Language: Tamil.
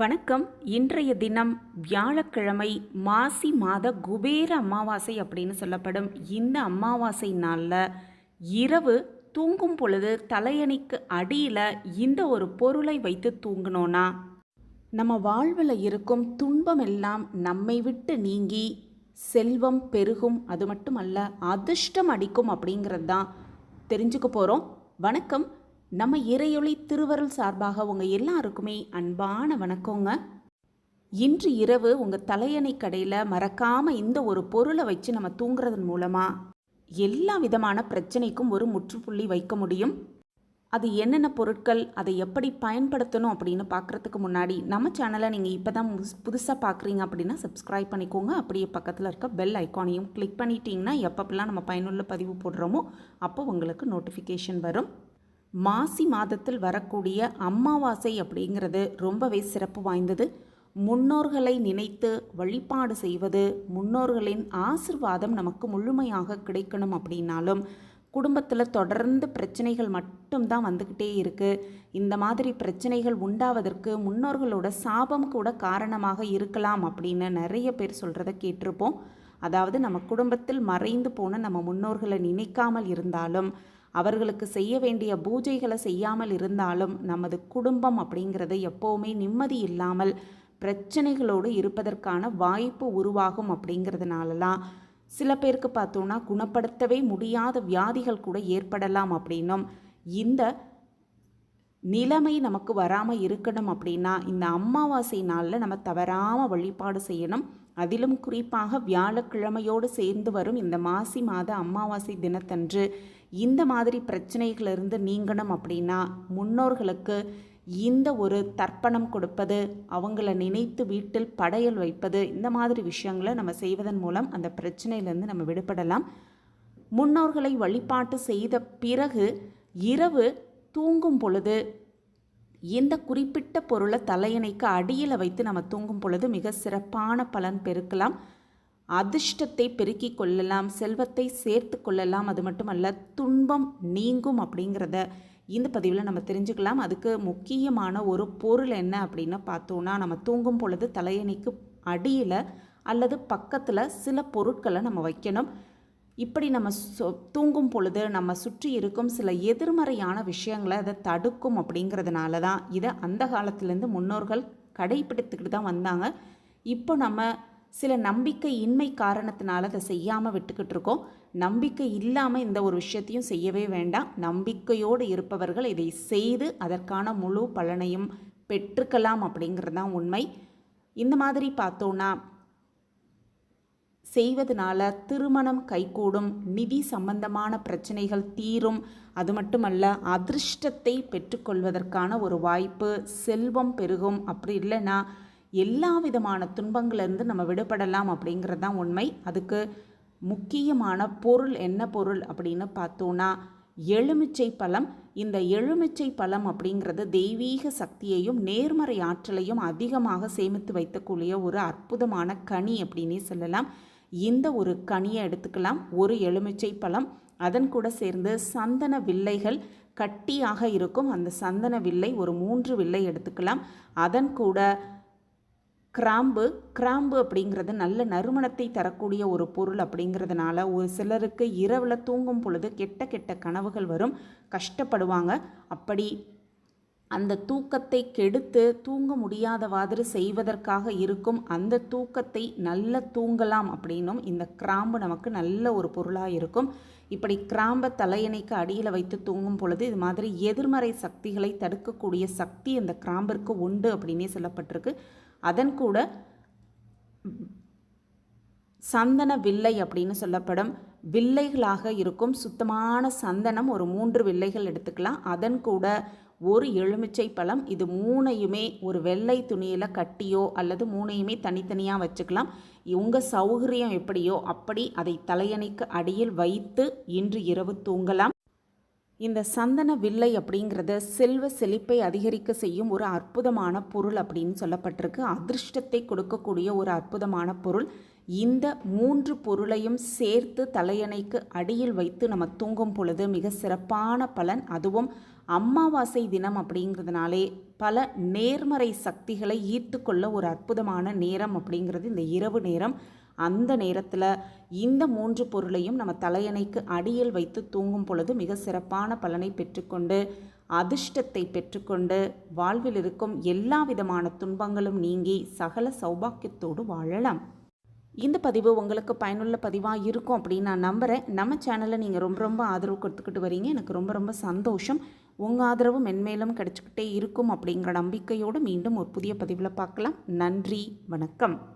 வணக்கம். இன்றைய தினம் வியாழக்கிழமை மாசி மாத குபேர அமாவாசை அப்படின்னு சொல்லப்படும் இந்த அமாவாசை நாளில் இரவு தூங்கும் பொழுது தலையணிக்கு அடியில் இந்த ஒரு பொருளை வைத்து தூங்கினோன்னா நம்ம வாழ்வில் இருக்கும் துன்பம் எல்லாம் நம்மை விட்டு நீங்கி செல்வம் பெருகும். அது மட்டுமல்ல அதிர்ஷ்டம் அடிக்கும் அப்படிங்கிறது தான் தெரிஞ்சுக்க போகிறோம் வணக்கம். நம்ம இறையொளி திருவருள் சார்பாக உங்கள் எல்லாருக்குமே அன்பான வணக்கங்க. இன்று இரவு உங்கள் தலையணை கடையில் மறக்காமல் இந்த ஒரு பொருளை வச்சு நம்ம தூங்குறதன் மூலமாக எல்லா விதமான பிரச்சனைக்கும் ஒரு முற்றுப்புள்ளி வைக்க முடியும். அது என்னென்ன பொருட்கள் அதை எப்படி பயன்படுத்தணும் அப்படின்னு பார்க்குறதுக்கு முன்னாடி நம்ம சேனலை நீங்கள் இப்போ தான் புதுசாக பார்க்குறீங்க அப்படின்னா சப்ஸ்கிரைப் பண்ணிக்கோங்க. அப்படியே பக்கத்தில் இருக்க பெல் ஐக்கானையும் கிளிக் பண்ணிட்டீங்கன்னா எப்பப்பெல்லாம் நம்ம பயனுள்ள பதிவு போடுறோமோ அப்போ உங்களுக்கு நோட்டிஃபிகேஷன் வரும். மாசி மாதத்தில் வரக்கூடிய அமாவாசை அப்படிங்கிறது ரொம்பவே சிறப்பு வாய்ந்தது. முன்னோர்களை நினைத்து வழிபாடு செய்வது முன்னோர்களின் ஆசிர்வாதம் நமக்கு முழுமையாக கிடைக்கணும் அப்படின்னாலும் குடும்பத்தில் தொடர்ந்து பிரச்சனைகள் மட்டும்தான் வந்துக்கிட்டே இருக்குது இந்த மாதிரி பிரச்சனைகள் உண்டாவதற்கு முன்னோர்களோட சாபம் கூட காரணமாக இருக்கலாம் அப்படின்னு நிறைய பேர் சொல்கிறத கேட்டிருப்போம். அதாவது நம்ம குடும்பத்தில் மறைந்து போன நம்ம முன்னோர்களை நினைக்காமல் இருந்தாலும் அவர்களுக்கு செய்ய வேண்டிய பூஜைகளை செய்யாமல் இருந்தாலும் நமது குடும்பம் அப்படிங்கிறது எப்போவுமே நிம்மதி இல்லாமல் பிரச்சனைகளோடு இருப்பதற்கான வாய்ப்பு உருவாகும் அப்படிங்கிறதுனாலலாம். சில பேருக்கு பார்த்தோன்னா குணப்படுத்தவே முடியாத வியாதிகள் கூட ஏற்படலாம் அப்படின்னும். இந்த நிலைமை நமக்கு வராமல் இருக்கணும் அப்படின்னா இந்த அமாவாசை நாளில் நம்ம தவறாமல் வழிபாடு செய்யணும். அதிலும் குறிப்பாக வியாழக்கிழமையோடு சேர்ந்து வரும் இந்த மாசி மாத அமாவாசை தினத்தன்று இந்த மாதிரி பிரச்சனைகளிலிருந்து நீங்கணும் அப்படின்னா முன்னோர்களுக்கு இந்த ஒரு தர்ப்பணம் கொடுப்பது அவங்கள நினைத்து வீட்டில் படையல் வைப்பது இந்த மாதிரி விஷயங்களை நம்ம செய்வதன் மூலம் அந்த பிரச்சனையிலேருந்து நம்ம விடுபடலாம். முன்னோர்களை வழிபாட்டு செய்த பிறகு இரவு தூங்கும் பொழுது இந்த குறிப்பிட்ட பொருளை தலையணைக்கு அடியில் வைத்து நம்ம தூங்கும் பொழுது மிக சிறப்பான பலன் பெருக்கலாம். அதிர்ஷ்டத்தை பெருக்கிக் கொள்ளலாம் செல்வத்தை சேர்த்து கொள்ளலாம் அது மட்டுமல்ல துன்பம் நீங்கும் அப்படிங்கிறத இந்த பதிவில் நம்ம தெரிஞ்சுக்கலாம். அதுக்கு முக்கியமான ஒரு பொருள் என்ன அப்படின்னு பார்த்தோன்னா நம்ம தூங்கும் பொழுது தலையணிக்கு அடியில் அல்லது பக்கத்தில் சில பொருட்களை நம்ம வைக்கணும். இப்படி நம்ம தூங்கும் பொழுது நம்ம சுற்றி இருக்கும் சில எதிர்மறையான விஷயங்களை அதை தடுக்கும் அப்படிங்கிறதுனால தான் இதை அந்த காலத்துலேருந்து முன்னோர்கள் கடைபிடித்துக்கிட்டு தான் வந்தாங்க. இப்போ நம்ம சில நம்பிக்கை இன்மை காரணத்தினால அதை செய்யாமல் விட்டுக்கிட்டு இருக்கோம் நம்பிக்கை இல்லாமல் இந்த ஒரு விஷயத்தையும் செய்யவே வேண்டாம். நம்பிக்கையோடு இருப்பவர்கள் இதை செய்து அதற்கான முழு பலனையும் பெற்றுக்கலாம் அப்படிங்கிறது தான் உண்மை. இந்த மாதிரி பார்த்தோன்னா செய்வதனால திருமணம் கைகூடும் நிதி சம்பந்தமான பிரச்சனைகள் தீரும். அது மட்டுமல்ல அதிர்ஷ்டத்தை பெற்றுக்கொள்வதற்கான ஒரு வாய்ப்பு செல்வம் பெருகும். அப்படி இல்லைன்னா எல்லா விதமான துன்பங்கள்லேருந்து நம்ம விடுபடலாம் அப்படிங்கிறது தான் உண்மை. அதுக்கு முக்கியமான பொருள் என்ன பொருள் அப்படின்னு பார்த்தோன்னா எலுமிச்சை பழம். இந்த எலுமிச்சை பழம் அப்படிங்கிறது தெய்வீக சக்தியையும் நேர்மறை ஆற்றலையும் அதிகமாக சேமித்து வைக்கக்கூடிய ஒரு அற்புதமான கனி அப்படின்னே சொல்லலாம். இந்த ஒரு கனியை எடுத்துக்கலாம். ஒரு எலுமிச்சை பழம். அதன் கூட சேர்ந்து சந்தன வில்லைகள் கட்டியாக இருக்கும். அந்த சந்தன வில்லை ஒரு மூன்று வில்லை எடுத்துக்கலாம். அதன் கூட கிராம்பு கிராம்பு அப்படிங்கிறது நல்ல நறுமணத்தை தரக்கூடிய ஒரு பொருள் அப்படிங்கிறதுனால ஒரு சிலருக்கு இரவில் தூங்கும் பொழுது கெட்ட கெட்ட கனவுகள் வரும். கஷ்டப்படுவாங்க. அப்படி அந்த தூக்கத்தை கெடுத்து தூங்க முடியாத மாதிரி செய்வதற்காக இருக்கும் அந்த தூக்கத்தை நல்ல தூங்கலாம் அப்படின்னும் இந்த கிராம்பு நமக்கு நல்ல ஒரு பொருளாக இருக்கும். இப்படி கிராம்பை தலையணைக்கு அடியில் வைத்து தூங்கும் பொழுது இது மாதிரி எதிர்மறை சக்திகளை தடுக்கக்கூடிய சக்தி அந்த கிராம்பிற்கு உண்டு அப்படின்னே சொல்லப்பட்டிருக்கு. அதன் கூட சந்தன வில்லை அப்படின்னு சொல்லப்படும் வில்லைகளாக இருக்கும் சுத்தமான சந்தனம் ஒரு மூன்று வில்லைகள் எடுத்துக்கலாம். அதன் கூட ஒரு எலுமிச்சை பழம் இது மூணையுமே ஒரு வெள்ளை துணியில் கட்டியோ அல்லது மூணையுமே தனித்தனியாக வச்சுக்கலாம். உங்கள் சௌகரியம் எப்படியோ அப்படி அதை தலையணைக்கு அடியில் வைத்து இன்று இரவு தூங்கலாம். இந்த சந்தன வில்லை அப்படிங்கிறது செல்வ செழிப்பை அதிகரிக்க செய்யும் ஒரு அற்புதமான பொருள் அப்படின்னு சொல்லப்பட்டிருக்கு. அதிர்ஷ்டத்தை கொடுக்கக்கூடிய ஒரு அற்புதமான பொருள். இந்த மூன்று பொருளையும் சேர்த்து தலையணைக்கு அடியில் வைத்து நம்ம தூங்கும் பொழுது மிக சிறப்பான பலன். அதுவும் அமாவாசை தினம் அப்படிங்கிறதுனாலே பல நேர்மறை சக்திகளை ஈர்த்துக்கொள்ள ஒரு அற்புதமான நேரம் அப்படிங்கிறது இந்த இரவு நேரம். அந்த நேரத்தில் இந்த மூன்று பொருளையும் நம்ம தலையணைக்கு அடியில் வைத்து தூங்கும் பொழுது மிக சிறப்பான பலனை பெற்றுக்கொண்டு அதிர்ஷ்டத்தை பெற்றுக்கொண்டு வாழ்வில் இருக்கும் எல்லா விதமான துன்பங்களும் நீங்கி சகல சௌபாக்கியத்தோடு வாழலாம். இந்த பதிவு உங்களுக்கு பயனுள்ள பதிவாக இருக்கும் அப்படின்னு நான் நம்புகிறேன் நம்ம சேனலை நீங்கள் ரொம்ப ரொம்ப ஆதரவு கொடுத்துக்கிட்டு வரீங்க. எனக்கு ரொம்ப ரொம்ப சந்தோஷம். உங்கள் ஆதரவு மென்மேலும் கிடச்சிக்கிட்டே இருக்கும் அப்படிங்கிற நம்பிக்கையோடு மீண்டும் ஒரு புதிய பதிவில் பார்க்கலாம். நன்றி வணக்கம்.